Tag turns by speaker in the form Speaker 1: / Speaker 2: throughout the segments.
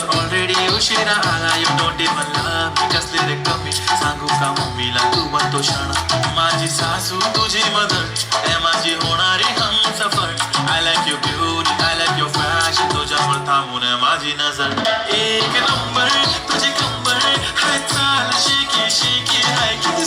Speaker 1: तर ऑलरेडी उशिरा आला. You don't even love me कसले रे कमी सांगू का मम्मीला तू बनतो शाणा माझी सासू तुझी मदर ए माझी होणारी हम सफर. I like you beauty I like you fashion तुझ्यावर थांबून माझी नजर. एक नंबर तुझी कंबर. हाय चाल शिकी शिकी हाय किती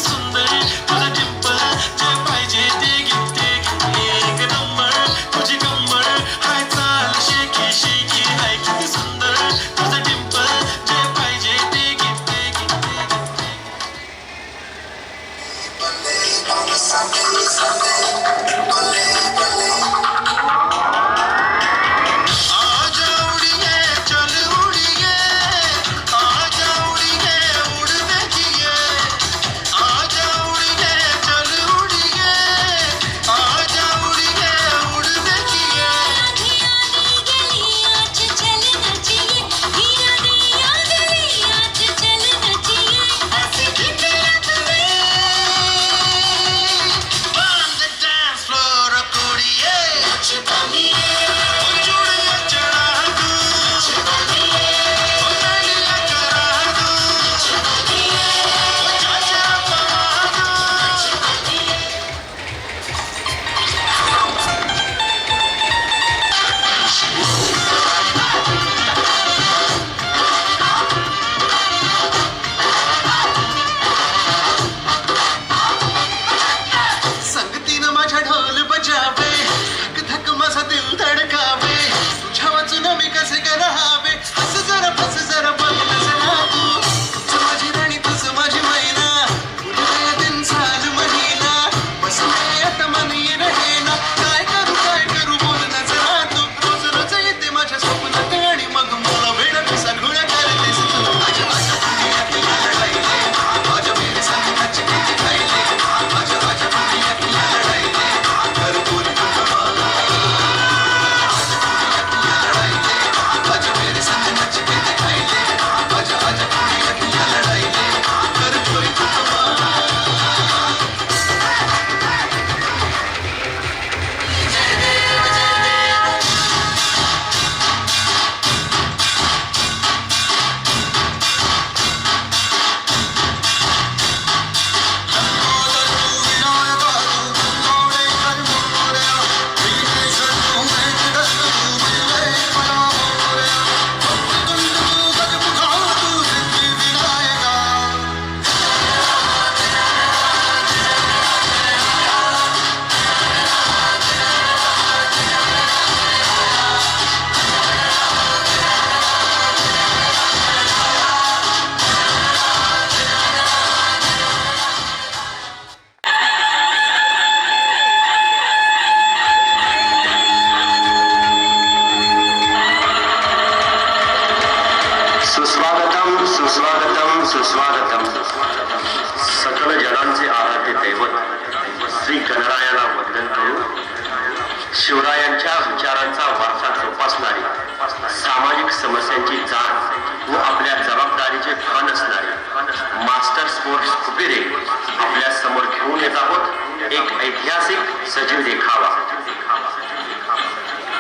Speaker 2: ऐतिहासिक सजीव देखावा.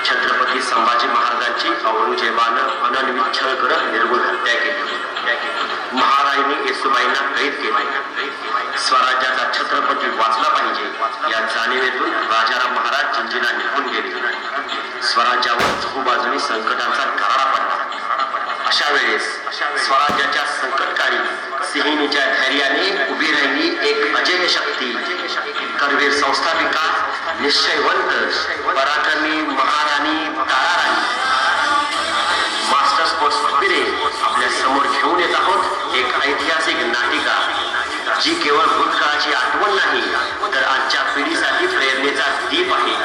Speaker 2: छत्रपती संभाजी महाराजांची औरंगजेबानं अनन्वित छळ करत निर्गुण हत्या केली. महाराजांनी येसुबाईंना कैद केली. स्वराज्याचा छत्रपती वाचला पाहिजे या जाणीवेतून राजाराम महाराज जिंजीला निघून गेले. स्वराज्यावर चहूबाजूनी संकटाचा करारा पडला. अशा वेळेस स्वराज्याच्या संकटकाळी सिंहिणीच्या धैर्याने उभी राहिली एक अजय शक्ती. करवीर संस्थापिका निश्चयवंत पराक्रमी महाराणी ताराराणी. मास्टर स्पोर्ट्स पिरे आपल्यासमोर घेऊन येत आहोत एक ऐतिहासिक नाटिका. जी केवळ भूतकाळाची आठवण नाही तर आजच्या पिढीसाठी प्रेरणेचा दीप आहे.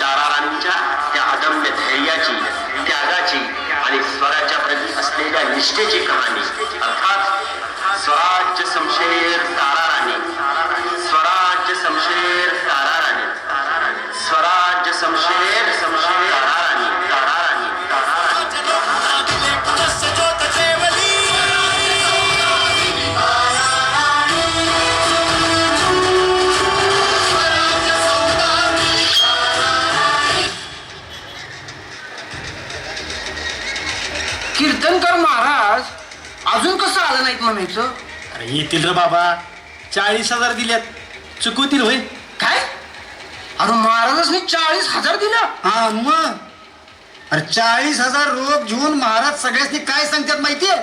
Speaker 2: ताराराणीच्या त्या अदम्य धैर्याची त्यागाची आणि स्वराच्या प्रती असलेल्या निष्ठेची
Speaker 3: येतील रे बाबा. चाळीस हजार दिल्यात. चुकवतील होय.
Speaker 4: काय? अरे महाराजांनी चाळीस हजार दिला?
Speaker 5: हा मग? अरे चाळीस हजार रोप घेऊन महाराज सगळ्यांनी काय सांगतात माहितीये?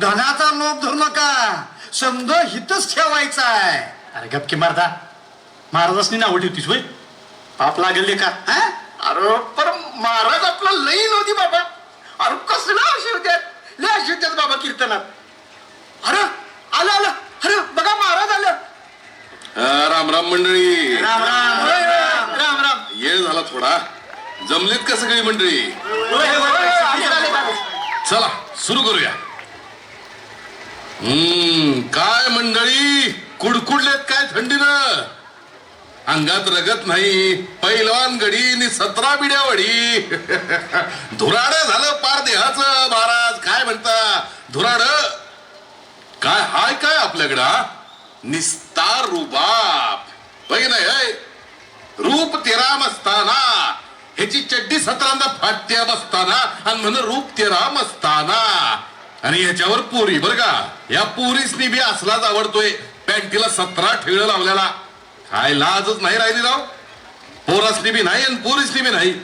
Speaker 5: धनाचा लोभ धरू नका. समज हितच ठेवायचा आहे
Speaker 3: अरे गपके मारता महाराजांनी नाव ठेवतीस होय? पाप लागले का?
Speaker 5: हा?
Speaker 4: अरे पण महाराज आपला लई नव्हती बाबा. अरे कसला आशीर्वाद लय आशीर्वाद बाबा कीर्तनात. अरे आलं आलं. अरे बघा महाराज आलं.
Speaker 6: राम राम मंडळी.
Speaker 5: राम राम.
Speaker 4: राम राम
Speaker 6: येळ झाला थोडा. जमलीत का सगळी मंडळी?
Speaker 4: आले, आले, आले.
Speaker 6: चला सुरू करूया. हम्म काय मंडळी? कुडकुडलेत काय थंडीनं? अंगात रगत नाही. पैलवान गडी नि सतरा बिड्या वडी. धुराड झालं पार देहाचं महाराज. काय म्हणता? धुराड काय हाय काय आपल्याकडं निस्तार रुबाब. बघ नाही हय? रूप तेरा मस्ताना ह्याची चड्डी सतरांदा फाटत्या बसताना आणि म्हण रूप तेरा मस्ताना आणि ह्याच्यावर पोरी बर का? या पोरीसनी बी असलाच आवडतोय. पॅन्टीला सतरा ठेळ लावलेला. काय लाजच नाही राहिली राव. पोरासनी बी नाही आणि पोरीसनी बी नाही.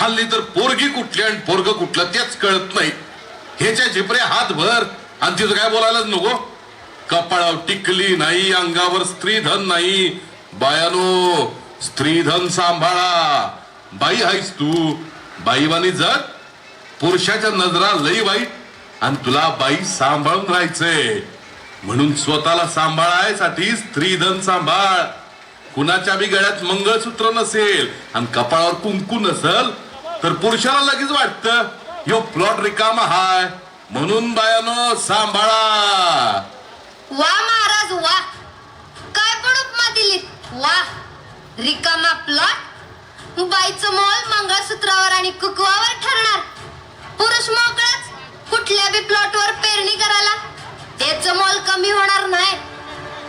Speaker 6: हल्ली तर पोरगी कुठली आणि पोरग कुठलं तेच कळत नाही. ह्याच्या झिपऱ्या हात भर आणि तिथं काय बोलायलाच नको? कपाळावर टिकली नाही अंगावर स्त्रीधन नाही. बायानो स्त्रीधन सांभाळा. बाई आहेस तू. बाईवानी जग पुरुषाच्या नजरा लई वाईट आणि तुला बाई सांभाळून राहायचंय म्हणून स्वतःला सांभाळायसाठी स्त्रीधन सांभाळ. कुणाच्या बी गळ्यात मंगळसूत्र नसेल आणि कपाळावर कुंकू नसल तर पुरुषाला लगेच वाटतं यो प्लॉट रिकामा हाय. म्हणून बायानो सांभाळा.
Speaker 7: वा महाराज वा. काय पण उपमा दिली. वा. रिकामा प्लॉट बाईचं मोल मंगळसूत्रावर आणि कुकवावर ठरणार. पुरुष मोकळाच. कुठल्या बी प्लॉटवर पेरणी करायला. त्याच मोल कमी होणार नाही.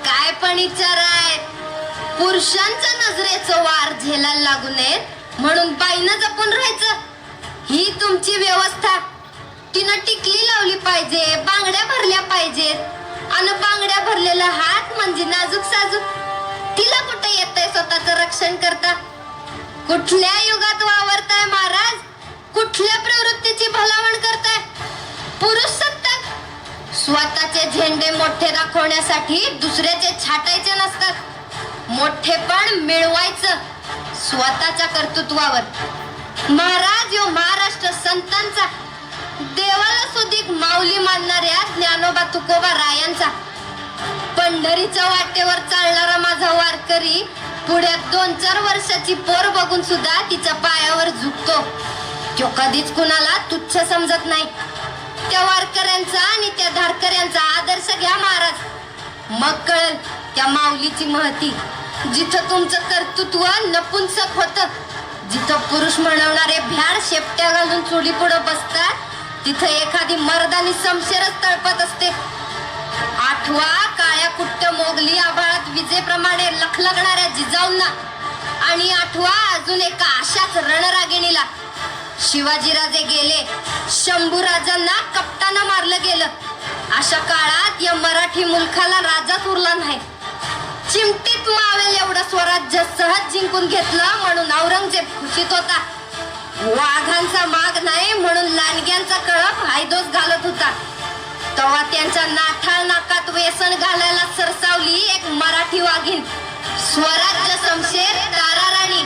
Speaker 7: काय पण विचार आहे. पुरुषांच्या नजरेचं वार झेलायला लागू नयेत म्हणून बाईनं जपून राहायचं. ही तुमची व्यवस्था. तिनं टिकली लावली पाहिजे बांगड्या भरल्या पाहिजेत. आणि बांगड्या भरलेला हात म्हणजे नाजूक साजूक. तिला कुठे येतंय स्वतःच रक्षण करता? कुठल्या युगात वावरताय महाराज? कुठल्या प्रवृत्तीची भलावण करताय? पुरुष सत्ताक स्वतःचे झेंडे मोठे दाखवण्यासाठी दुसऱ्याचे छाटायचे नसतात. मोठेपण मिळवायचं स्वतःच्या कर्तृत्वावर. महाराज यो महाराष्ट्र संतांचा. सुधीक माऊली मानणाऱ्या ज्ञानोबा तुकोबा रायांचा. पंढरीच्या वाटेवर चालणारा माझा वारकरी पुढे दोन चार वर्षाची पोर बघून सुद्धा तिच्या पायावर झुकतो. तो कधीच कुणाला तुच्छ समजत नाही. त्या वारकऱ्यांचा आणि त्या धारकऱ्यांचा आदर्श घ्या महाराज. मग कळल त्या माऊलीची महती. जिथं तुमचं कर्तृत्व नपुंसक होत जिथं पुरुष म्हणवणारे भ्याड शेपट्या घालून चुडी पुढं बसतात तिथं एखादी मर्दानी समशेरच तळपत असते. आठवा काळ्या कुट्ट मोगली आभाळात विजेप्रमाणे लखलखणाऱ्या जिजाऊंना. आणि आठवा अजून एका अशाच रणरागिणीला. शिवाजीराजे गेले शंभूराजांना कपटानं मारलं गेलं. अशा काळात या मराठी मुलखाला राजाच उरला नाही. चिमटीत मावेल एवढं स्वराज्य सहज जिंकून घेतलं म्हणून औरंगजेब खुशीत होता. वाघांचा माग नाही म्हणून लांडग्यांचा कळप हायदोस घालत होता. तेव्हा त्यांच्या नाठाळ नाकात व्यसन घालायला सरसावली एक मराठी वाघीण. स्वराज्य समशेर तारा राणी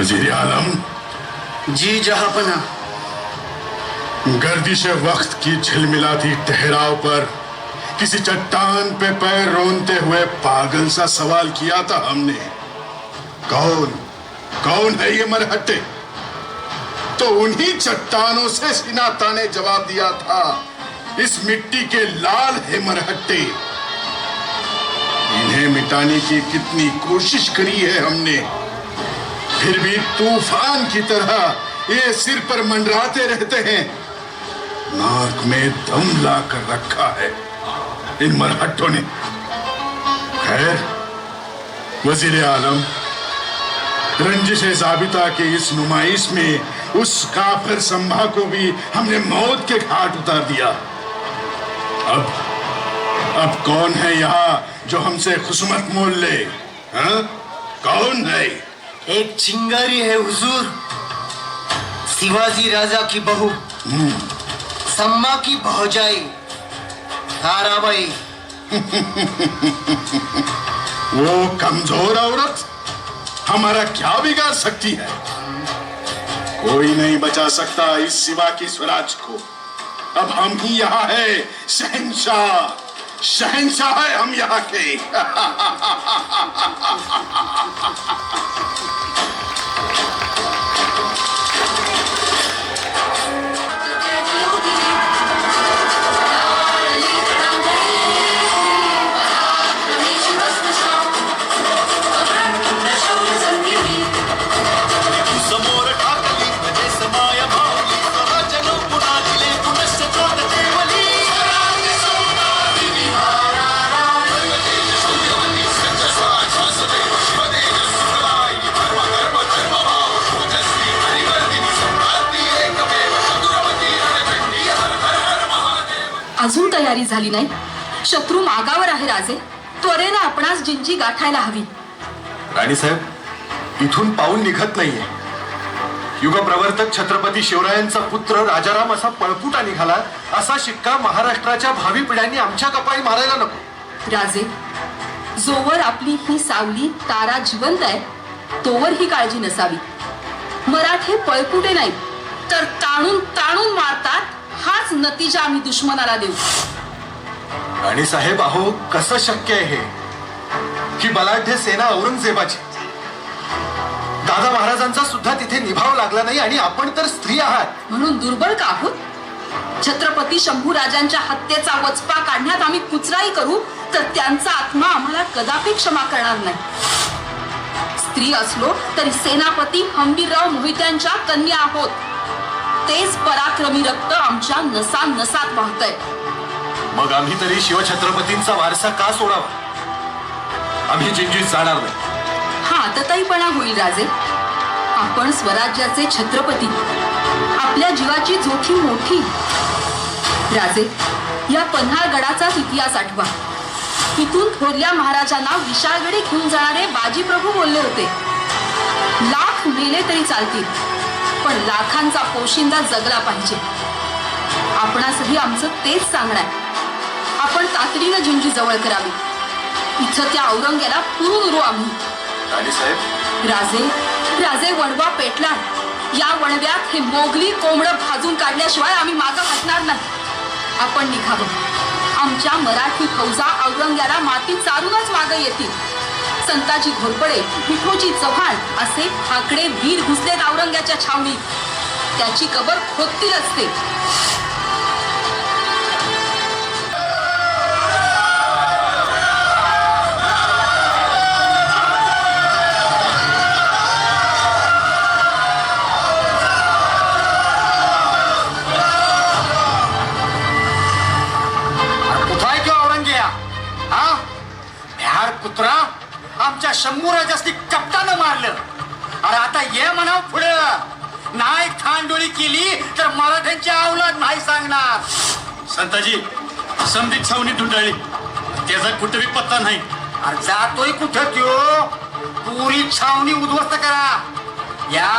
Speaker 4: वज़ीर आलम।
Speaker 8: जी जहापना
Speaker 4: गर्दिश वक्त की झिलमिलाती ठहराव पर किसी चट्टान पे पैर रोनते हुए पागल सा सवाल किया था हमने। कौन? कौन है ये मरहट्टे? तो उन्हीं चट्टानों से सिनाता ने जवाब दिया था इस मिट्टी के लाल है मरहट्टे। इन्हें मिटाने की कितनी कोशिश करी है हमने। फिर भी तूफ़ान की तरह ये सिर पर मंडराते रहते हैं। नाक में दम ला कर रखा है इन मरहट्टों ने। खैर वज़ीर आलम रंजिश जाबिता के इस नुमाइश में उस काफिर संभा को भी हमने मौत के घाट उतार दिया। अब अब कौन है यहाँ जो हमसे खुशमत मोल ले? हाँ? कौन है?
Speaker 8: एक चिंगारी है हुजूर। शिवाजी राजा की बहू। सम्मा की भौजाई। ताराबाई।
Speaker 4: वो कमज़ोर औरत हमारा क्या बिगाड़ सकती है? कोई नहीं बचा सकता इस सिवा की स्वराज को। अब हम ही यहाँ है। शहनशाह। शहनशाह है हम यहाँ के।
Speaker 9: तयारी झाली नाही. शत्रू मागावर आहे राजे. त्वरेनं आपणास जिंजी गाठायला हवी.
Speaker 3: राणीसाहेब इथून पाऊल निघत नाहीये. युगप्रवर्तक छत्रपती शिवरायांचा पुत्र राजाराम असा पळपुटा निघाला असा शिक्का महाराष्ट्राच्या भावी पिढ्यांनी आमच्या कपाळी मारायला नको.
Speaker 9: राजे जोवर आपली ही सावली तारा जिवंत आहे तोवर ही काळजी नसावी. मराठे पळपुटे नाहीत तर ताणून ताणून मारतात हाच नतीजा आम्ही दुश्मनाला देऊ.
Speaker 3: आणि साहेब अहो कसं शक्य आहे हे? ही बलाढ्य सेना औरंगजेबाची. दादा महाराजांचा सुद्धा तिथे निभाव लागला नाही आणि आपण तर स्त्री आहात.
Speaker 9: म्हणून दुर्बळ का आहोत? छत्रपती शंभू राजांच्या हत्येचा वचपा काढण्यात आम्ही कुचराई करू तर त्यांचा आत्मा आम्हाला कदापि क्षमा करणार नाही. स्त्री असलो तरी सेनापती हंबीरराव मोहित्यांच्या कन्या आहोत. तेच पराक्रमी रक्त आमच्या नसा नसात वाहतय.
Speaker 3: मग आम्ही तरी शिवछत्रपतींचा वारसा का सोडावा? आम्ही जिंजीत जाणार नाही.
Speaker 9: हा आतताईपणा होईल राजे. आपण स्वराज्याचे छत्रपती. आपल्या जीवाची जोखीम मोठी. राजे या पन्हाळगडाचाच इतिहास आठवा. तिथून थोरल्या महाराजांना विशाळगडी घेऊन जाणारे बाजीप्रभू बोलले होते. लाख मेले तरी चालतील पण लाखांचा पोशिंदा जगला पाहिजे. आपणासही आमचं तेच सांगणार. आहे तातडीनं जिंजी जवळ करावी. इथं त्या औरंग्याला पुरून उरू आम्ही. राजे राजे वणवा पेटला या वणव्यात हे मोगली कोंबडं भाजून काढल्याशिवाय आम्ही मागं हटणार नाही. आपण निघावं आमच्या मराठी फौजा औरंग्याला माती चारूनच मागं येतील. संताजी घोरपडे विठोजी चव्हाण असे ठाकडे वीर घुसलेत औरंग्याच्या छावणीत. त्याची कबर खोदतील असते
Speaker 5: आमच्या शंभूराजासनी कप्तानं मारलं. अरे आता ये म्हणाव पुढं. नाही खांडोळी केली तर मराठ्यांची अवलाद नाही सांगणार.
Speaker 3: संताजी समधी छावणी धुंडाळली त्याचा कुठेही पत्ता नाही.
Speaker 5: अरे जातोय कुठं त्यो? पुरी छावणी उद्ध्वस्त करा. या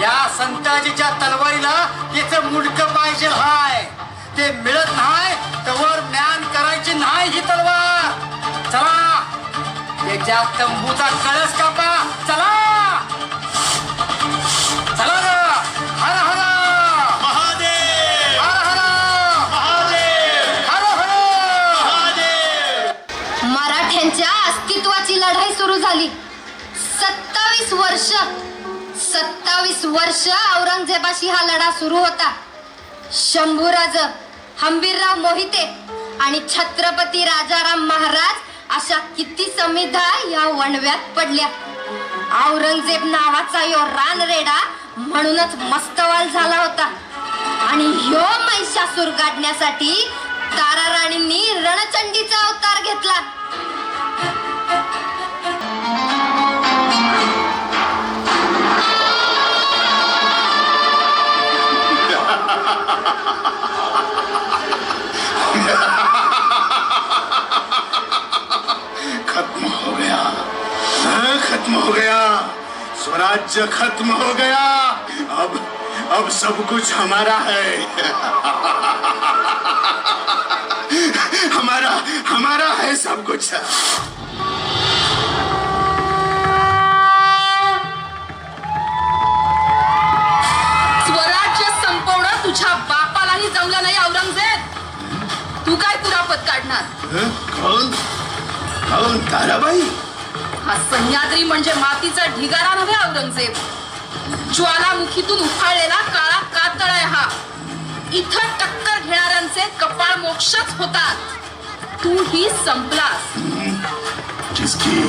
Speaker 5: या संताजीच्या तलवारीला त्याचं मुडकं पाहिजे हाय. ते मिळत नाही तवर ज्ञान करायची नाही ही तलवार. चला. त्याच्या तंबूचा कळस कापा. चला. चला ग. हर हर.
Speaker 3: महादेव.
Speaker 5: हर हर.
Speaker 3: महादेव.
Speaker 5: हर हर.
Speaker 3: महादेव.
Speaker 7: मराठ्यांच्या अस्तित्वाची लढाई सुरू झाली. सत्तावीस वर्ष सत्तावीस वर्ष औरंगजेबाशी हा लढा सुरू होता. शंभूराज हंबीरराव मोहिते आणि छत्रपती राजाराम महाराज अशा किती समिधा या वणव्यात पडल्या. औरंगजेब नावाचा यो रानरेडा म्हणूनच मस्तवाल झाला होता. आणि ह्यो महिषासूर गाडण्यासाठी तारा राणींनी रणचंडीचा अवतार घेतला.
Speaker 4: स्वराज्य खत्म हो गया। अब अब सब कुछ हमारा है। हमारा हमारा है सब कुछ।
Speaker 9: स्वराज्य संपवणं तुझ्या बापालाही जमलं नाही औरंगजेब. तू काय कुरापत काढणार?
Speaker 4: कौन कौन ताराबाई?
Speaker 9: हा सह्याद्री म्हणजे मातीचा ढिगारा नव्हे औरंगजेब. ज्वालामुखीतून उफाळलेला काळा कातळ आहे हा. इथं टक्कर घेणाऱ्यांचे कपाळ मोक्षच होतात. तू ही संपलास.
Speaker 4: किसकी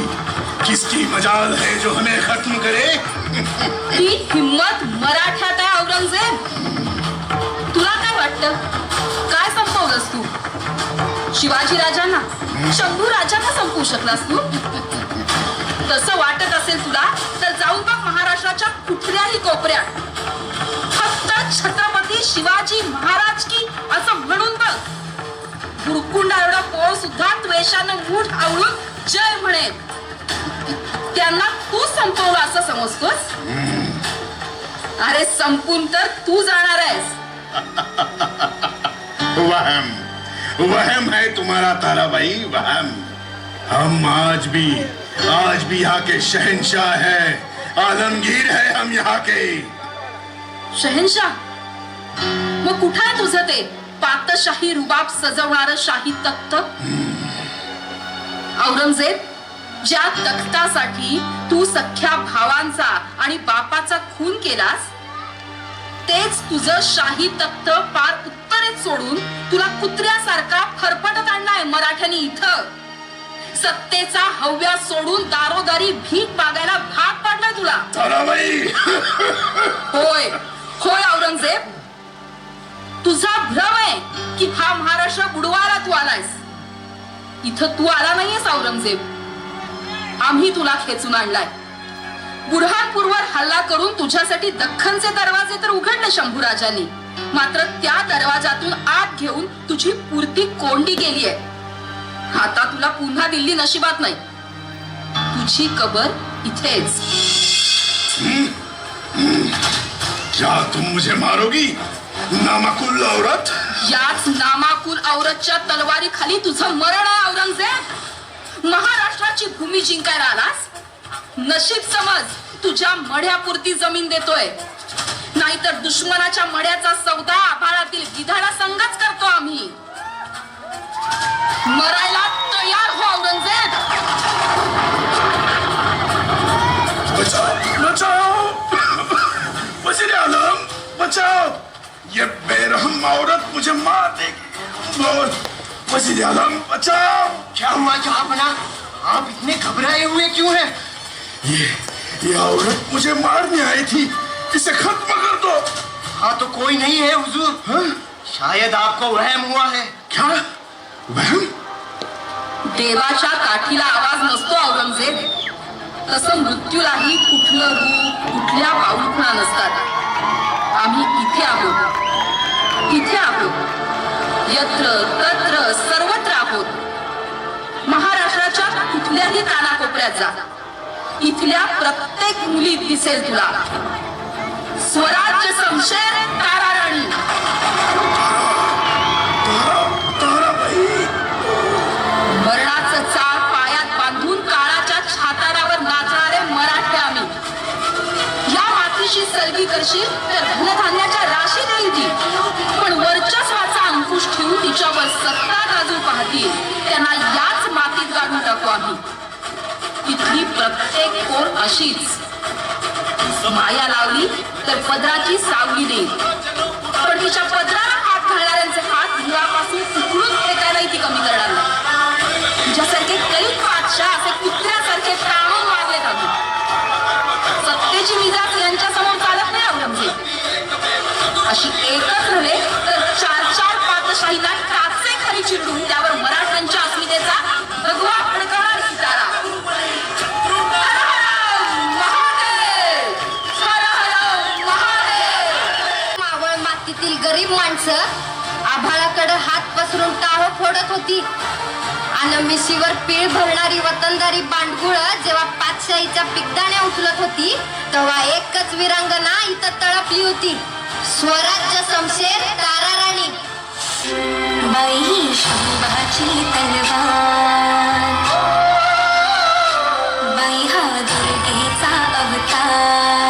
Speaker 4: किसकी मजाल है जो हमें खत्म करे?
Speaker 9: ही हिम्मत मराठ्यात आहे औरंगजेब. तुला काय वाटतं? काय संपवलंस तू? शिवाजी राजांना शंभू राजांना संपवू शकलास तू? तसं वाटत असेल तुला तर जाऊन बघ महाराष्ट्राच्या कुठल्याही कोपऱ्यात. फक्त छत्रपती शिवाजी महाराज की असं म्हणून बघ. गुरुकुंडा एवढा पोळ सुद्धा त्वेषानं मूठ आवळून जय म्हणे त्यांना तू संपवलं असं समजतोस? अरे संपून तर तू जाणार आहेस.
Speaker 4: वहम. वहम है तुम्हारा ताराबाई वहम. हम आज भी आज भी यहाँ के शहनशाह है। आलमगीर है हम यहाँ के।
Speaker 9: शहनशाह? मग कुठं आहे तुझं ते? पातशाही रुबाब सजवणार शाही तख्त? औरंगजेब ज्या तख्तासाठी तू सख्या भावांचा आणि बापाचा खून केलास तेच तुझं शाही तख्त पार उत्तरेत सोडून तुला कुत्र्यासारखा फरफटत आणलाय मराठ्यांनी इथं. सत्तेचा हव्या सोडून दारोदारी भीक मागायला भाग पाडलाय तुला. होय होय औरंगजेब. तुझा भ्रम आहे की हा महाराष्ट्र बुडवायला तू आलायस. इथं तू आला नाहीयेस औरंगजेब. आम्ही तुला खेचून आणलाय. बुरहानपूरवर हल्ला करून तुझ्यासाठी दख्खनचे दरवाजे तर उघडले शंभूराजांनी. मात्र त्या दरवाजातून आत घेऊन तुझी पूर्ती कोंडी गेली आहे आता तुला पुन्हा दिल्ली नशिबात नाही. तुझी कबर इथेच.
Speaker 4: क्या तुम मुझे मारोगी नामाकुल औरत.
Speaker 9: याच नामाकुल औरतच्या तलवारी खाली तुझं मरण आहे औरंगजेब. महाराष्ट्राची भूमी जिंकायला आलास? नशीब समज तुझ्या मढ्यापुरती जमीन देतोय. नाहीतर दुश्मनाच्या मड्याचा सौदा आभाळातील गिधाडा संगच करतो आम्ही. मरायला तयार हो औरंगज़ेब!
Speaker 4: बचाओ। बचाओ। वज़ीर आलम बचाओ। ये बेरहम औरत मुझे मार देगी। और वज़ीर आलम बचाओ।
Speaker 5: क्या हुआ जहापना आप इतने घबराए हुए क्यों हैं?
Speaker 4: ये ये औरत मुझे मारने आई थी। इसे खत्म कर दो।
Speaker 5: हाँ तो कोई नहीं है हुजूर।
Speaker 4: हाँ?
Speaker 5: शायद आपको वहम हुआ है।
Speaker 4: क्या?
Speaker 9: देवाच्या काठीला आवाज नसतो औरंगजेब. तसं मृत्यूलाही कुठलं रूप कुठल्या पाऊलखुणा नसतात. आम्ही इथे आहोत. इथे आहोत. यत्र तत्र सर्वत्र आहोत. महाराष्ट्राच्या कुठल्याही कानाकोपऱ्यात जा. इथल्या प्रत्येक मुलीत दिसेल तुला. स्वराज्य संशय तारा राणी करशील तर धनधान्याच्या राशी देईल ती पण वर्चस्वाचा अंकुश ठेवून तिच्यावर सत्ता गाजू पाहतील. त्यांना याच मातीत गाडून टाकू आम्ही. तिथली प्रत्येक कोर अशीच. माया लावली तर पदराची सावली देईल पण तिच्या पदराला अशी एकच नव्हे तर चार चार पातशाहीला टाचे खाली चिरडून त्यावर मराठ्यांच्या अस्मितेचा भगवा फडकवणार सितारा.
Speaker 7: मावळ मातीतील गरीब माणसं आभाळाकडे हात पसरून टाळ फोडत होती. आणि मिशीवर पीळ भरणारी वतनदारी बांडगुळ जेव्हा पातशाहीच्या पिकदाण्या उचलत होती तेव्हा एकच विरांगना इथं तळपली होती. स्वराज्य समशेर तारा राणी.
Speaker 10: बाई शंभाची तलवार. बाई हा दुर्गेचा अवतार.